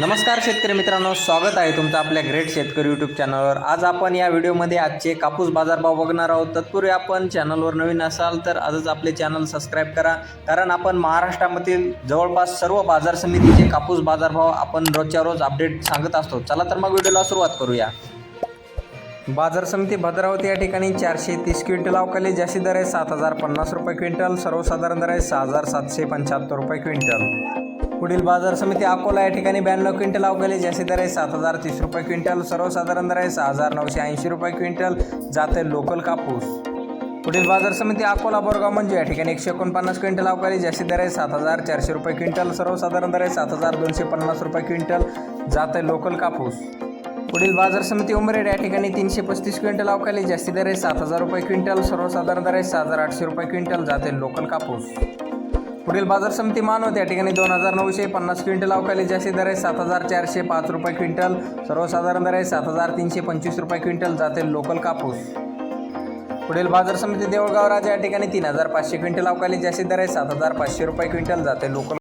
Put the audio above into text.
नमस्कार शेतकरी मित्रांनो स्वागत आहे तुमचं आपल्या ग्रेट शेतकरी यूट्यूब चॅनलवर आज आपण या व्हिडिओमध्ये आजचे कापूस बाजारभाव बघणार आहोत. तत्पूर्वी आपण चॅनलवर नवीन असाल तर आजच आपले चॅनल सबस्क्राईब करा. कारण आपण महाराष्ट्रामधील जवळपास सर्व बाजार समितीचे कापूस बाजारभाव आपण रोजच्या रोज अपडेट सांगत असतो. चला तर मग व्हिडिओला सुरुवात करूया. बाजार समिती भद्रावती या ठिकाणी चारशे तीस क्विंटल अवकाली. जास्ती दर आहे सात हजार पन्नास रुपये क्विंटल. सर्वसाधारण दर आहे सहा हजार सातशे पंच्याहत्तर रुपये क्विंटल. पुढील बाजार समिती अकोला या ठिकाणी ब्याण्णव क्विंटल अवकाली जास्ती दर आहे सात हजार तीस रुपये क्विंटल सर्वसाधारण दर आहे सहा हजार नऊशे ऐंशी रुपये क्विंटल. जाते लोकल कापूस. पुढील बाजार समिती अकोला बोरगाव म्हणजे या ठिकाणी एकशे एकोणपन्नास क्विंटल अवकाळी जास्ती दर आहे सात हजार चारशे रुपये क्विंटल सर्वसाधारण दर आहे सात हजार दोनशे पन्नास रुपये क्विंटल. जाते आहे लोकल कापूस. पुढील बाजार समिती उमरेड या ठिकाणी तीनशे पस्तीस क्विंटल अवकाळी जास्ती दर आहे सात हजार रुपये क्विंटल सर्वसाधारण दर आहे सहा हजार आठशे रुपये क्विंटल. जाते लोकल कापूस. पुढील बाजार समिती मानवत या ठिकाणी दोन हजार नऊशे पन्नास क्विंटल अवकाळी जास्ती दर आहे. सात हजार चारशे पाच रुपये क्विंटल. सर्वसाधारण दर आहे. सात हजार तीनशे पंचवीस रुपये क्विंटल जाते लोकल कापूस. पुढील बाजार समिती देऊळगाव राजा या ठिकाणी तीन हजार पाचशे क्विंटल अवकाळी जास्ती दर आहे. सात हजार पाचशे रुपये क्विंटल जाते लोकल